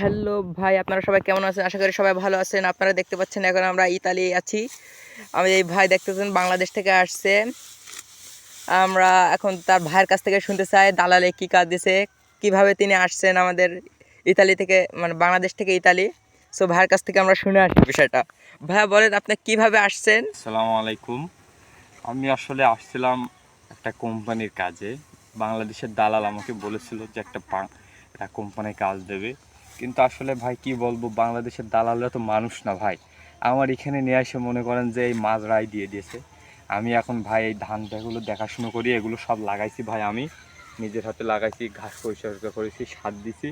Hello ভাই, আপনারা সবাই কেমন আছেন? আশা করি সবাই ভালো আছেন। আপনারা দেখতে পাচ্ছেন এখন আমরা ইতালি আছি। আমি এই ভাই দেখতেছেন, বাংলাদেশ থেকে আসছে। আমরা এখন তার ভাইয়ের কাছ থেকে শুনতে চাই, দালালে কী কাজ দিছে, কীভাবে তিনি আসছেন আমাদের ইতালি থেকে মানে বাংলাদেশ থেকে ইতালি। সো ভাইয়ের কাছ থেকে আমরা শুনে আসি বিষয়টা। ভাইয়া, বলেন আপনি কীভাবে আসছেন? আসসালামু আলাইকুম। আমি আসলে আসছিলাম একটা কোম্পানির কাজে। বাংলাদেশের দালাল আমাকে বলেছিল যে একটা একটা কোম্পানি কাজ দেবে। কিন্তু আসলে ভাই, কি বলব, বাংলাদেশের দালালরা তো মানুষ না ভাই। আমার এখানে নিয়ে এসে মনে করেন যে এই মাজরাই দিয়ে দিয়েছে। আমি এখন ভাই এই ধানটাগুলো দেখাশুনো করি, এগুলো সব লাগাইছি ভাই আমি। নিজের হাতে লাগাইছি, ঘাস পরিষ্কার করেছি, সার দিছি।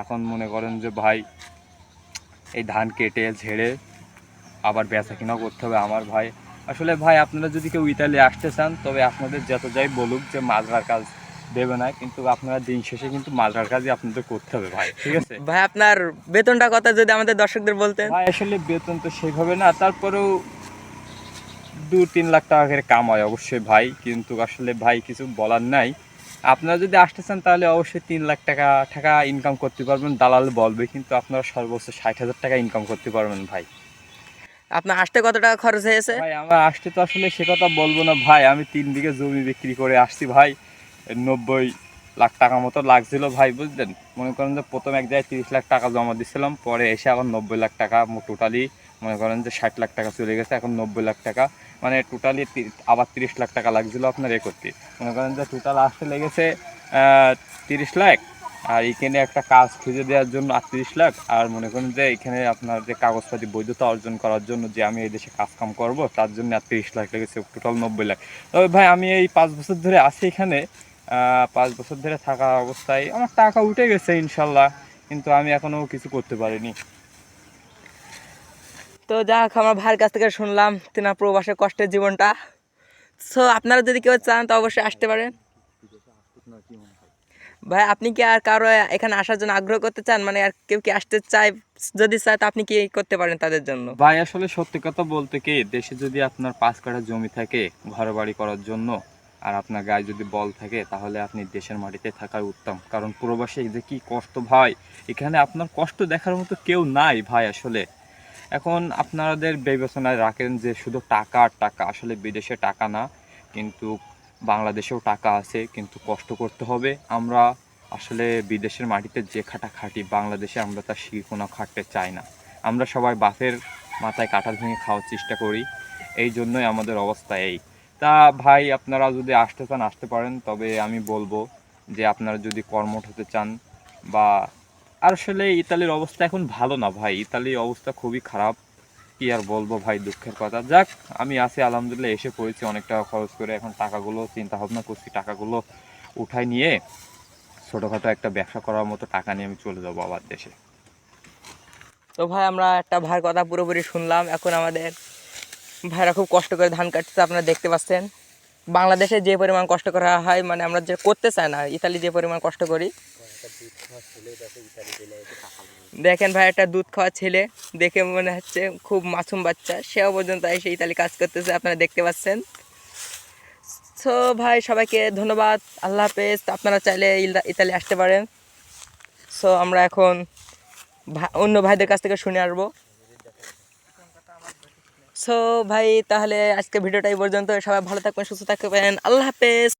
এখন মনে করেন যে ভাই, এই ধান কেটে, ঝেড়ে আবার বেচা কিনাও করতে হবে আমার ভাই। আসলে ভাই, আপনারা যদি কেউ ইতালি আসতে চান, তবে আপনাদের যত যাই বলুক যে মাজরার কাজ দেবে না কিন্তু আপনারা দিন শেষে কিন্তু মাজরার কাজই আপনাদের করতে হবে ভাই ঠিক আছে? ভাই আপনার বেতনটা কথা যদি আমাদের দর্শকদের বলতেন? ভাই আসলে বেতন তো সেইভাবে না তারপরেও দু তিন লাখ টাকা করে কামাই অবশ্যই ভাই কিন্তু আসলে ভাই কিছু বলার নাই। আপনারা যদি আসতে চান তাহলে অবশ্যই তিন লাখ টাকা টাকা ইনকাম করতে পারবেন। দালাল বলবে কিন্তু আপনারা সর্বোচ্চ ষাট হাজার টাকা ইনকাম করতে পারবেন ভাই। আপনার আসতে কত টাকা খরচ হয়েছে? ভাই আমার আসতে তো আসলে সে কথা বলব না ভাই আমি তিন বিঘে জমি বিক্রি করে আসছি ভাই। নব্বই লাখ টাকা মতো লাগছিল ভাই, বুঝলেন? মনে করেন যে প্রথম এক জায়গায় তিরিশ লাখ টাকা জমা দিছিলাম, পরে এসে এখন নব্বই লাখ টাকা টোটালি মনে করেন যে ষাট লাখ টাকা চলে গেছে, এখন নব্বই লাখ টাকা। মানে টোটালি আবার তিরিশ লাখ টাকা লাগছিল আপনার এ করতে মনে করেন যে টোটাল আসতে লেগেছে তিরিশ লাখ। আর এখানে একটা কাজ খুঁজে দেওয়ার জন্য আটত্রিশ লাখ। আর মনে করেন যে এখানে আপনার যে কাগজপাতি বৈধতা অর্জন করার জন্য যে আমি এই দেশে কাজ কাম করব, তার জন্য আর তিরিশ লাখ লেগেছে টোটাল নব্বই লাখ। তবে ভাই, আমি এই পাঁচ বছর ধরে আছি এখানে। পাঁচ বছর ধরে থাকা অবস্থায় আমার টাকা উঠে গেছে ইনশাল্লাহ কিন্তু আমি এখনও কিছু করতে পারিনি। তো যাক আমার ভাইয়ের কাছ থেকে শুনলাম তিনার প্রবাসের কষ্টের জীবনটা। সো আপনারা যদি কেউ চান তো অবশ্যই আসতে পারেন। ভাই আপনি কি আর কারও এখানে আসার জন্য আগ্রহ করতে চান? মানে আর কেউ কি আসতে চায়? যদি চায় তো আপনি কি করতে পারেন তাদের জন্য? ভাই আসলে সত্যি কথা বলতে কি দেশে যদি আপনার পাঁচ কাঠা জমি থাকে ঘর বাড়ি করার জন্য আর আপনার গায়ে যদি বল থাকে, তাহলে আপনি দেশের মাটিতে থাকাই উত্তম। কারণ প্রবাসে যে কি কষ্ট ভাই, এখানে আপনার কষ্ট দেখার মতো কেউ নাই ভাই আসলে। এখন আপনাদের বিবেচনায় রাখেন যে শুধু টাকা আর টাকা, আসলে বিদেশে টাকা না, কিন্তু বাংলাদেশেও টাকা আছে, কিন্তু কষ্ট করতে হবে। আমরা আসলে বিদেশের মাটিতে যে খাটা খাটি, বাংলাদেশে আমরা তার শিরকোনা খাটতে চাই না। আমরা সবাই বাফের মাথায় কাঁঠাল ভেঙে খাওয়ার চেষ্টা করি। এই জন্যই আমাদের অবস্থা এই। তা ভাই, আপনারা যদি আসতে চান, আসতে পারেন। তবে আমি বলব যে, আপনারা যদি কর্মঠ হতে চান বা আর আসলে ইতালির অবস্থা এখন ভালো না ভাই। ইতালির অবস্থা খুবই খারাপ। কি আর বলব ভাই, দুঃখের কথা। যাক, আমি আছি, আলহামদুলিল্লাহ, এসে পড়েছি অনেক টাকা খরচ করে। এখন টাকাগুলো চিন্তা ভাবনা করছি, টাকাগুলো উঠাই নিয়ে ছোটোখাটো একটা ব্যবসা করার মতো টাকা নিয়ে আমি চলে যাব আবার দেশে। তো ভাই, আমরা একটা ভাইয়ের কথা পুরোপুরি শুনলাম। এখন আমাদের ভাইরা খুব কষ্ট করে ধান কাটছে আপনারা দেখতে পাচ্ছেন। বাংলাদেশে যে পরিমাণ কষ্ট করা হয় মানে আমরা যে করতে চাই না, ইতালি যে পরিমাণ কষ্ট করি। দেখেন ভাই, একটা দুধ খাওয়া ছেলে, দেখে মনে হচ্ছে খুব মাসুম বাচ্চা। সেও পর্যন্ত এসে ইতালি কাজ করতেছে, আপনারা দেখতে পাচ্ছেন। সো ভাই, সবাইকে ধন্যবাদ, আল্লাহ হাফেজ। আপনারা চাইলে ইতালি আসতে পারেন। সো আমরা এখন অন্য ভাইদের কাছ থেকে শুনে আসব। সো ভাই তাহলে আজকে ভিডিওটা এই পর্যন্ত। সবাই ভালো থাকবেন সুস্থ থাকবেন। আল্লাহ হাফেজ।